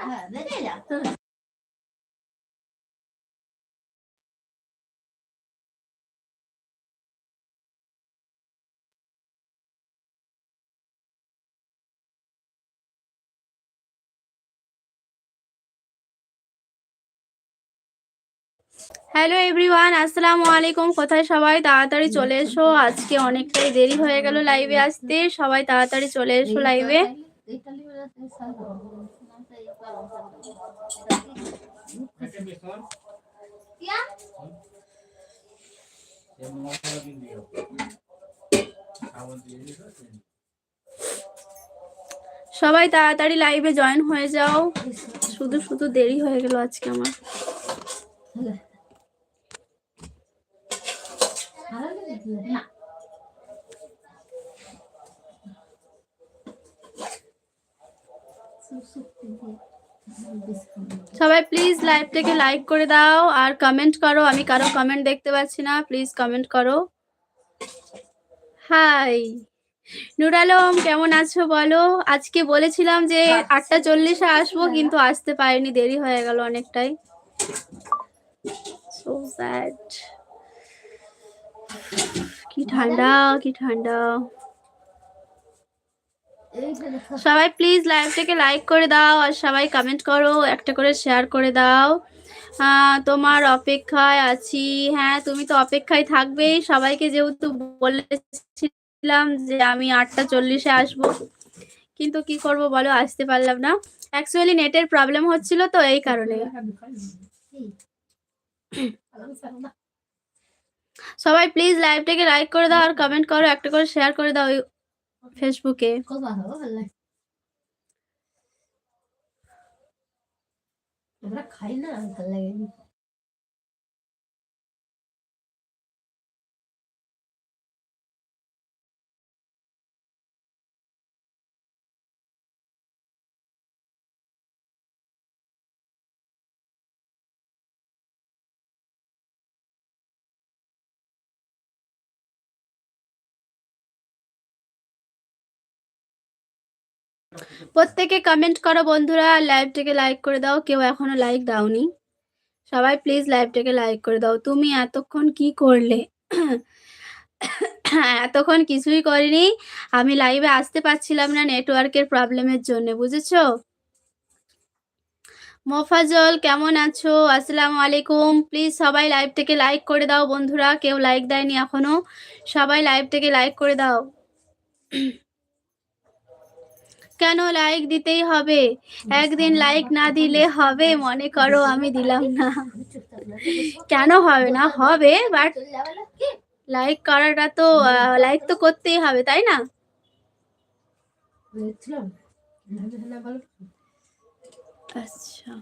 হ্যাঁ hello everyone আসসালামু আলাইকুম কোথায় সবাই? তাড়াতাড়ি চলে এসো। আজকে অনেকটাই দেরি হয়ে গেল লাইভে আসতে। সবাই তাড়াতাড়ি চলে এসো লাইভে সবাই তাড়াতাড়ি লাইভে জয়েন হয়ে যাও। শুধু শুধু দেরি হয়ে গেল আজকে আমার। না সবাই প্লিজ লাইভটাকে লাইক করে দাও আর কমেন্ট করো। আমি কারও কমেন্ট দেখতে পাচ্ছি না। প্লিজ কমেন্ট করো। হাই নুর আলম, কেমন আছো বলো? আজকে বলেছিলাম যে আটটা চল্লিশে আসব, কিন্তু আসতে পারিনি। দেরি হয়ে গেল অনেকটাই। সো স্যাড কি ঠান্ডা কি ঠান্ডা। সবাই প্লিজ লাইভটাকে লাইক করে দাও আর সবাই কমেন্ট করো, একটা করে শেয়ার করে দাও। তোমার অপেক্ষায় আছি। হ্যাঁ তুমি তো অপেক্ষায় থাকবেই। সবাইকে যেহেতু বলেছিলাম যে আমি আটটা চল্লিশে আসব, কিন্তু কি করব বলো, আসতে পারলাম না। অ্যাকচুয়ালি নেটের প্রবলেম হচ্ছিল তো এই কারণে। সবাই প্লিজ লাইভটাকে লাইক করে দাও আর কমেন্ট করো, একটা করে শেয়ার করে দাও। ফেসবুকে। আমরা খাই না ভালো লাগে প্রত্যেকে কমেন্ট করো বন্ধুরা লাইভটাকে লাইক করে দাও, কেউ এখনও লাইক দাওনি। সবাই প্লিজ লাইভটাকে লাইক করে দাও। তুমি এতক্ষণ কি করলে? এতক্ষণ কিছুই করিনি। আমি লাইভে আসতে পারছিলাম না নেটওয়ার্কের প্রবলেমের জন্য, বুঝেছ? মোফাজল, কেমন আছো? আসসালামু আলাইকুম। প্লিজ সবাই লাইভটাকে লাইক করে দাও বন্ধুরা। কেউ লাইক দেয়নি এখনও। সবাই লাইভটাকে লাইক করে দাও। কেন লাইক দিতেই হবে? একদিন লাইক না দিলে হবে? মনে করো আমি দিলাম না। কেন হবে না? হবে বাট লাইক করাটা তো লাইক তো করতেই হবে, তাই না? আচ্ছা।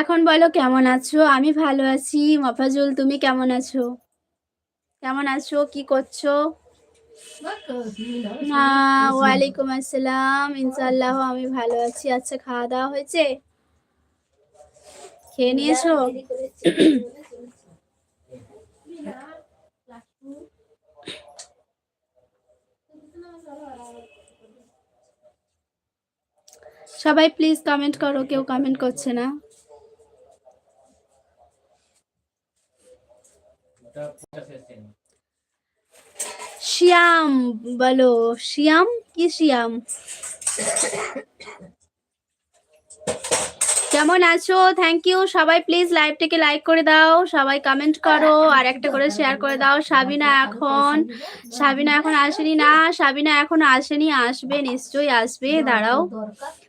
এখন বলো কেমন আছো? আমি ভালো আছি। মফাজুল, তুমি কেমন আছো? কেমন আছো? কি করছ? আহ, ওয়ালাইকুম আসসালাম। ইনশাআল্লাহ আমি ভালো আছি। আচ্ছা খাওয়া দাওয়া হয়েছে? খেয়ে নিয়েছো? সবাই প্লিজ কমেন্ট করো কেউ কমেন্ট করছে না। শিয়াম, বলো, শিয়াম কি শিয়াম? কেমন আছো? থ্যাংক ইউ সবাই প্লিজ লাইভটাকে লাইক করে দাও, সবাই কমেন্ট করো, আর একটা করে শেয়ার করে দাও। সাবিনা এখন সাবিনা এখন আসেনি না, সাবিনা এখন আসেনি, আসবে, নিশ্চয়ই আসবে, দাঁড়াও।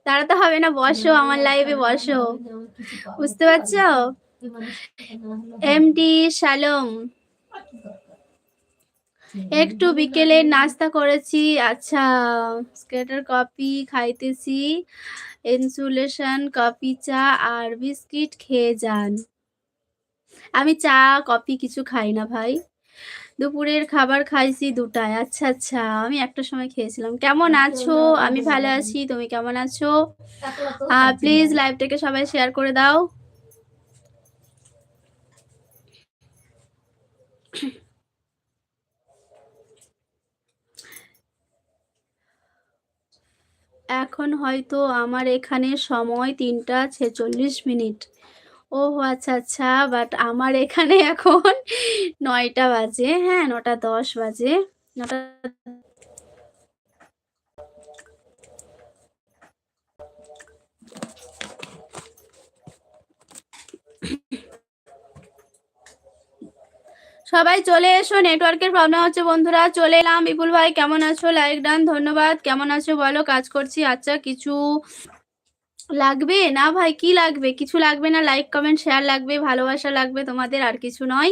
দাঁড়াতে হবে না, বসো, আমার লাইভে বসো। বুঝতে পারছ? এমডি শালম একটু বিকেলে নাস্তা করেছি। আচ্ছা স্কেটার কফি খাইতেছি। ইনসুলেশন, কফি চা আর বিস্কিট খেয়ে যান। আমি চা, কফি কিছু খাই না ভাই। দুপুরের খাবার খাইছি দুটায়। আচ্ছা আচ্ছা আমি একটা সময় খেয়েছিলাম। কেমন আছো? আমি ভালো আছি, তুমি কেমন আছো? প্লিজ লাইভটাকে সবাই শেয়ার করে দাও। এখন হয়তো আমার এখানে সময় তিনটা ছেচল্লিশ মিনিট। ও আচ্ছা আচ্ছা বাট আমার এখানে এখন নয়টা বাজে। হ্যাঁ নটা দশ বাজে। নটা সবাই চলে এসো নেটওয়ার্কের প্রবলেম হচ্ছে বন্ধুরা, চলে এলাম। বিপুল ভাই, কেমন আছো? লাইক ডান ধন্যবাদ। কেমন আছো বলো? কাজ করছি আচ্ছা কিছু লাগবে? না ভাই, কি লাগবে? কিছু লাগবে না লাইক কমেন্ট শেয়ার লাগবে, ভালোবাসা লাগবে তোমাদের, আর কিছু নয়।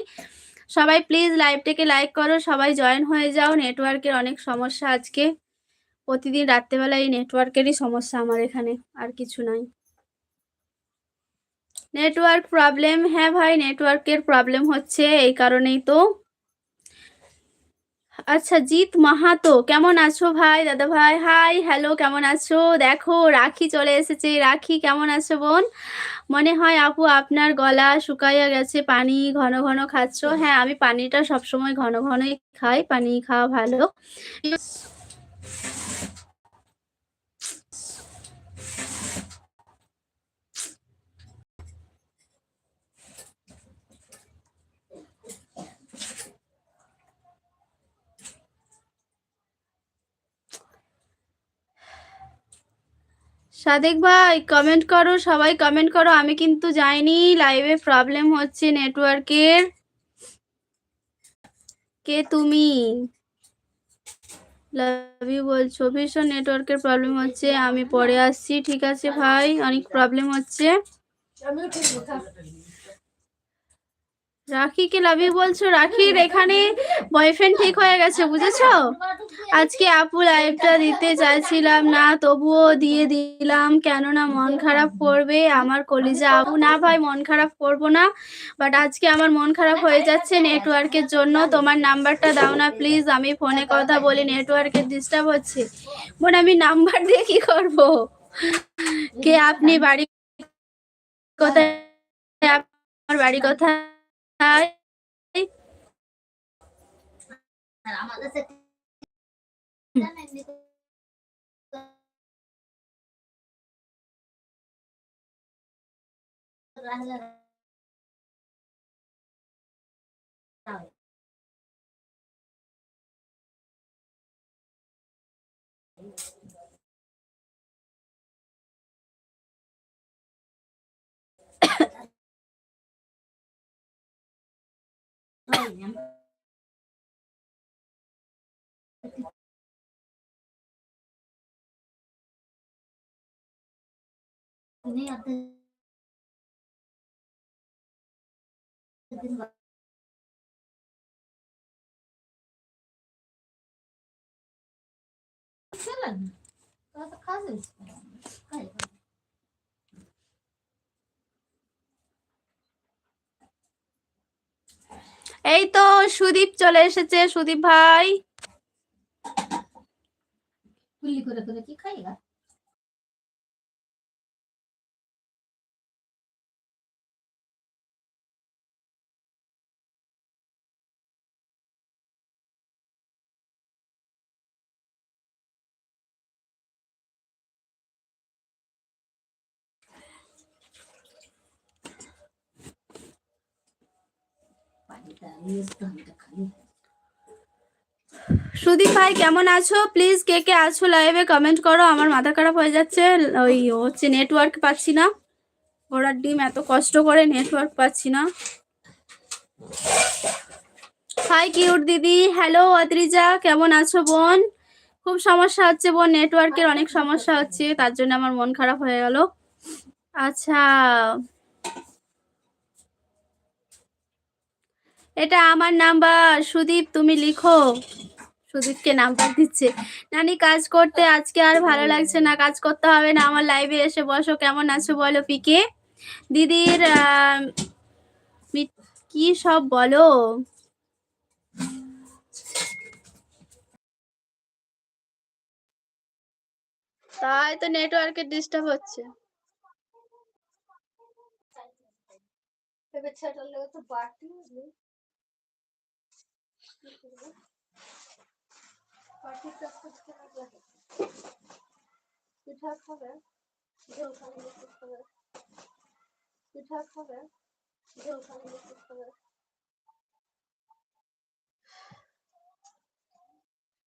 সবাই প্লিজ লাইভটাকে লাইক করো, সবাই জয়েন হয়ে যাও। নেটওয়ার্কের অনেক সমস্যা আজকে। প্রতিদিন রাত্রেবেলা এই নেটওয়ার্কেরই সমস্যা আমার এখানে, আর কিছু নাই। Network problem. হ্যাঁ ভাই, নেটওয়ার্কের প্রবলেম হচ্ছে, এই কারণেই তো। আচ্ছা জিৎ মাহাতো, কেমন আছো ভাই? দাদা ভাই হাই হ্যালো কেমন আছো? দেখো, রাখি চলে এসেছে। রাখি, কেমন আছো বোন? মনে হয় আপু, আপনার গলা শুকাইয়া গেছে, পানি ঘন ঘন খাচ্ছো। হ্যাঁ আমি পানিটা সবসময় ঘন ঘনই খাই, পানি খাওয়া ভালো। সাদেক ভাই কমেন্ট করো, সবাই কমেন্ট করো। আমি কিন্তু যাইনি লাইভে প্রবলেম হচ্ছে নেটওয়ার্কের কে তুমি? লাভ ইউ বলছো, ভীষণ নেটওয়ার্কের প্রবলেম হচ্ছে। আমি পরে আসছি, ঠিক আছে ভাই? অনেক প্রবলেম হচ্ছে। রাখিকে লাভ বলছো? রাখির এখানে বয়ফ্রেন্ড ঠিক হয়ে গেছে, বুঝেছ? আজকে আপু লাইভটা দিতে চাইছিলাম না, তবুও দিয়ে দিলাম। কেননা মন খারাপ করবে, আমার কলিজা আপু। না ভাই, মন খারাপ করব না বাট আজকে আমার মন খারাপ হয়ে যাচ্ছে নেটওয়ার্কের জন্য। তোমার নাম্বারটা দাও না প্লিজ আমি ফোনে কথা বলি নেটওয়ার্কের ডিস্টার্ব হচ্ছে। বোন, আমি নাম্বার দিয়ে কি করব? কে আপনি বাড়ি কোথায়? আমার বাড়ি কোথায়? ơi Thank you. आते दिन बाद चला এই তো সুদীপ চলে এসেছে সুদীপ ভাই। করে করে কি খাইগা সুদীপ ভাই, কেমন আছো? প্লিজ কে কে আছো লাইভে কমেন্ট করো। আমার মাথা খারাপ হয়ে যাচ্ছে। ওই হচ্ছে নেটওয়ার্ক পাচ্ছি না। ঘোড়ার ডিম এত কষ্ট করে নেটওয়ার্ক পাচ্ছি না। হাই কিউট দিদি। হ্যালো অদ্রিজা। কেমন আছো বোন? খুব সমস্যা হচ্ছে বোন নেটওয়ার্কের অনেক সমস্যা হচ্ছে। তার জন্য আমার মন খারাপ হয়ে গেল। আচ্ছা এটা আমার নাম্বার। সুদীপ, তুমি লিখো। সুদীপকে নাম্বার দিচ্ছে। নানি, কাজ করতে আজকে আর ভালো লাগছে না। কাজ করতে হবে না। আমার লাইভে এসে বসো। কেমন আছো বলো, পিকে? দিদির কি সব বলো? তাই তো নেটওয়ার্কের ডিস্টার্ব হচ্ছে। তো বাকি পিঠা খাবে ঝোল খাবে বিস্কুট খাবে পিঠা খাবে ঝোল খাবে বিস্কুট খাবে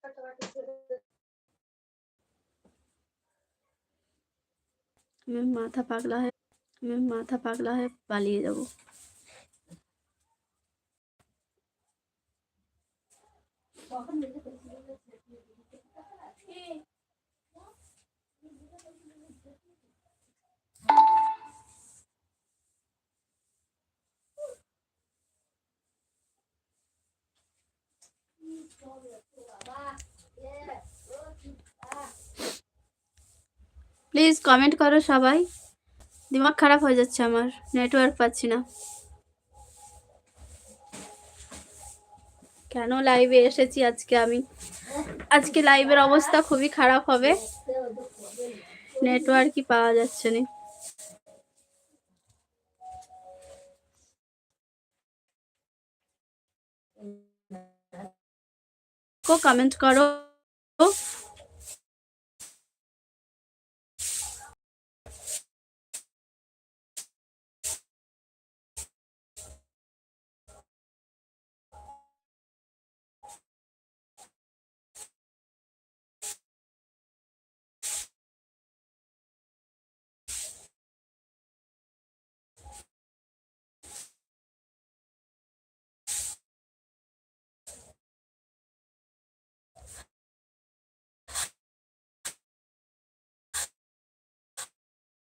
কাটাকাটি করে। আমি মাথা পাগলা হয়ে আমি মাথা পাগলা হয়ে প্লিজ কমেন্ট করো সবাই। দিমাগ খারাপ হয়ে যাচ্ছে আমার। নেটওয়ার্ক পাচ্ছি না। কেন লাইভে এসেছি আজকে আমি? আজকে লাইভের অবস্থা খুবই খারাপ হবে। নেটওয়ার্কই পাওয়া যাচ্ছে না। কমেন্ট করো।